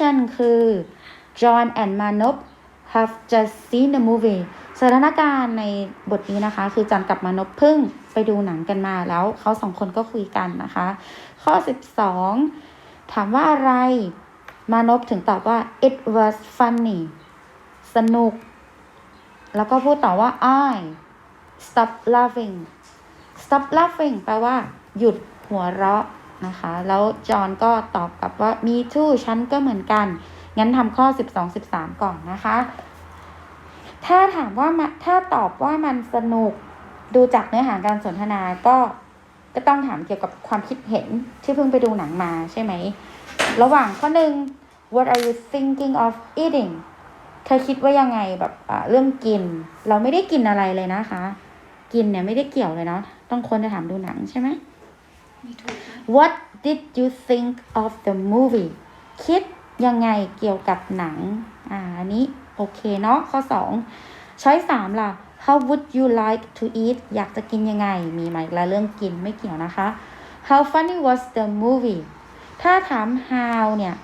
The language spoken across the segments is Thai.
situation คือ John and Manop have just seen the movie สถานการณ์ในบทนี้นะคะ คือจอนกับมานพเพิ่งไปดูหนังกันมาแล้วเขาสองคนก็คุยกันนะคะ ข้อ 12 ถามว่าอะไร มานพถึงตอบว่า it was funny สนุก แล้วก็พูดต่อว่า I stop laughing stop laughing แปลว่า หยุดหัวเราะ นะคะ แล้วจอห์นก็ตอบกลับว่า me too ฉันก็เหมือนกัน งั้นทำข้อ 12 13 ก่อนนะคะ ถ้าถามว่ามาถ้าตอบว่ามันสนุกดูจากเนื้อหาการสนทนาก็ก็ต้องถามเกี่ยวกับความคิดเห็นที่เพิ่งไปดูหนังมาใช่ไหม ระหว่างข้อหนึ่ง what are you thinking of eating เธอคิดว่ายังไงแบบเรื่องกิน เราไม่ได้กินอะไรเลยนะคะ กินเนี่ยไม่ได้เกี่ยวเลยเนาะต้องควรจะถามดูหนังใช่ไหม What did you think of the movie คิดยังไงเกี่ยวกับหนัง อ่าอันนี้ โอเคเนาะข้อ 2 ช้อยสามล่ะ How would you like to eat อยากจะกินยังไง มีไหมละเรื่องกินไม่เกี่ยวนะคะ How funny was the movie ถ้าถาม how เนี่ย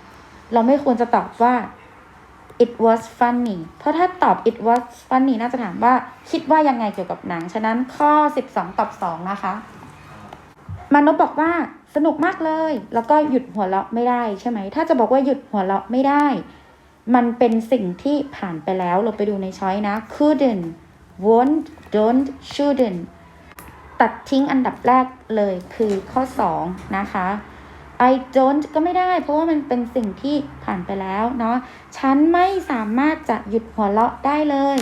เราไม่ควรจะตอบว่า it was funny เพราะถ้าตอบ it was funny น่าจะถามว่าคิดว่ายังไงเกี่ยวกับหนัง ฉะนั้นข้อ 12 ตอบ 2 นะคะ มานพบอกว่าสนุกมากเลย แล้วก็หยุดหัวเราะไม่ได้ใช่ไหม ถ้าจะบอกว่าหยุดหัวเราะไม่ได้ มันเป็นสิ่งที่ผ่านไปแล้ว เราไปดูในช้อยนะ couldn't won't don't shouldn't ตัดทิ้งอันดับแรกเลยคือข้อ 2 นะคะ I don't ก็ไม่ได้ เพราะว่ามันเป็นสิ่งที่ผ่านไปแล้วเนาะ ฉันไม่สามารถจะหยุดหัวเราะได้เลย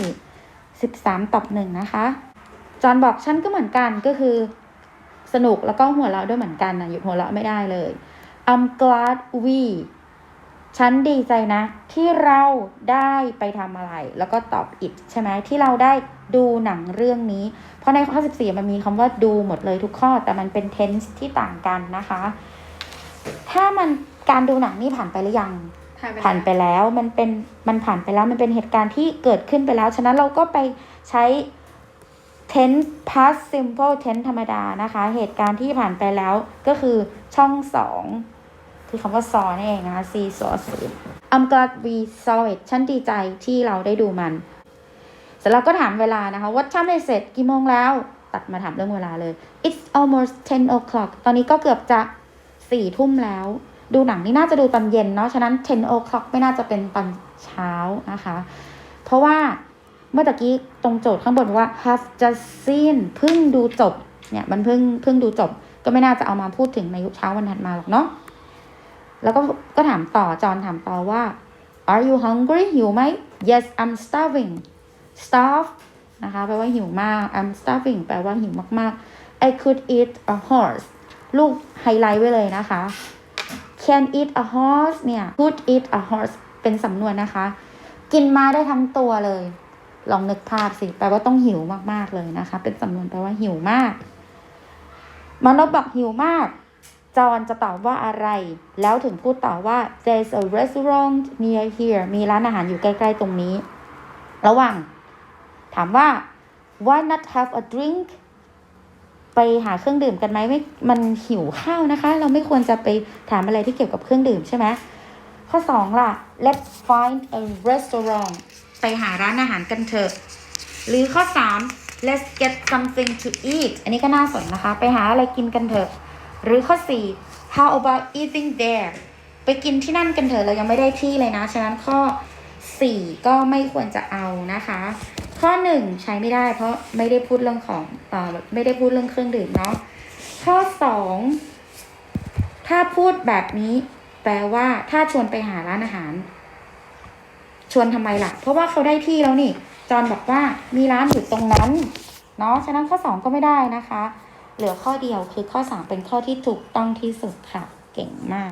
13ตอบหนึ่งนะคะ จอห์นบอกฉันก็เหมือนกันก็คือ สนุกแล้วก็หัวเราะด้วยเหมือนกันนะหยุดหัวเราะไม่ได้เลย I'm glad we ฉันดีใจนะ ที่เราได้ไปทำอะไร แล้วก็ตอบ it ใช่ไหมที่เราได้ดูหนังเรื่องนี้ เพราะในข้อ 14 มันมีคำว่าดูหมดเลยทุกข้อ แต่มันเป็น tense ที่ต่างกันนะคะ ถ้ามันการดูหนังนี่ผ่านไปหรือยัง ผ่านไปผ่านไปแล้วมันเป็นมันผ่านไปแล้วมันเป็นเหตุการณ์ที่เกิดขึ้นไปแล้ว ฉะนั้นเราก็ไปใช้ tense past simple tense ธรรมดานะคะ เหตุการณ์ที่ผ่านไปแล้วก็คือช่องสองคือคำว่า saw นั่นเองนะคะ see saw see I'm glad we saw it ฉันดีใจที่เราได้ดูมันเสร็จแล้วก็ถามเวลานะคะ what time is it กี่โมงแล้ว ตัดมาถามเรื่องเวลาเลย it's almost 10 o'clock ตอนนี้ก็เกือบจะสี่ทุ่มแล้ว ดูหนังนี่น่าจะดูตอนเย็นเนาะ ฉะนั้น 10 o'clock ไม่น่าจะเป็นตอนเช้านะคะ เพราะว่า เมื่อตะกี้ตรงโจทย์ข้างบนว่า have just seen เพิ่งดูจบ เนี่ยมันเพิ่งเพิ่งดูจบ ก็ไม่น่าจะเอามาพูดถึงในยุคเช้าวันถัดมาหรอกเนาะ แล้วก็ก็ถามต่อจอห์นถามต่อว่า are you hungry หิวไหม yes I'm starving starve นะคะแปลว่าหิวมาก I'm starving แปลว่าหิวมากๆ I could eat a horse ลูกไฮไลท์ไว้เลยนะคะ can eat a horse เนี่ย could eat a horse เป็นสำนวนนะคะ กินมาได้ทั้งตัวเลย ลองนึกภาพสิ แปลว่าต้องหิวมาก ๆ เลยนะคะ เป็นสำนวนแปลว่าหิวมาก มานพบอกหิวมาก จอนจะตอบว่าอะไร แล้วถึงพูดต่อว่า there's a restaurant near here มีร้านอาหารอยู่ใกล้ ๆ ตรงนี้ ระหว่าง ถามว่า why not have a drink ไปหาเครื่องดื่มกันไหมไม่มันหิวข้าวนะคะ เราไม่ควรจะไปถามอะไรที่เกี่ยวกับเครื่องดื่มใช่ไหมข้อ 2 ล่ะ let's find a restaurant ไปหาร้านอาหารกันเถอะ หรือข้อ 3 let's get something to eat อันนี้ก็น่าสนนะคะ ไปหาอะไรกินกันเถอะ หรือข้อ 4 how about eating there ไปกินที่นั่นกันเถอะ เรายังไม่ได้ที่เลยนะ ฉะนั้นข้อ 4 ก็ไม่ควรจะเอานะคะ ข้อ 1 ใช้ไม่ได้เพราะไม่ได้พูดเรื่องของอไม่ได้พูดเรื่องเครื่องดื่มเนาะ ข้อ 2 ถ้าพูดแบบนี้แปลว่าถ้าชวนไปหาร้านอาหาร ชวนทำไมล่ะ เพราะว่าเขาได้ที่แล้วนี่ จอนบอกว่ามีร้านอยู่ตรงนั้น เนาะ ฉะนั้นข้อ 2 ก็ไม่ได้นะคะ เหลือข้อเดียวคือข้อ 3 เป็นข้อที่ถูกต้องที่สุดค่ะ เก่งมาก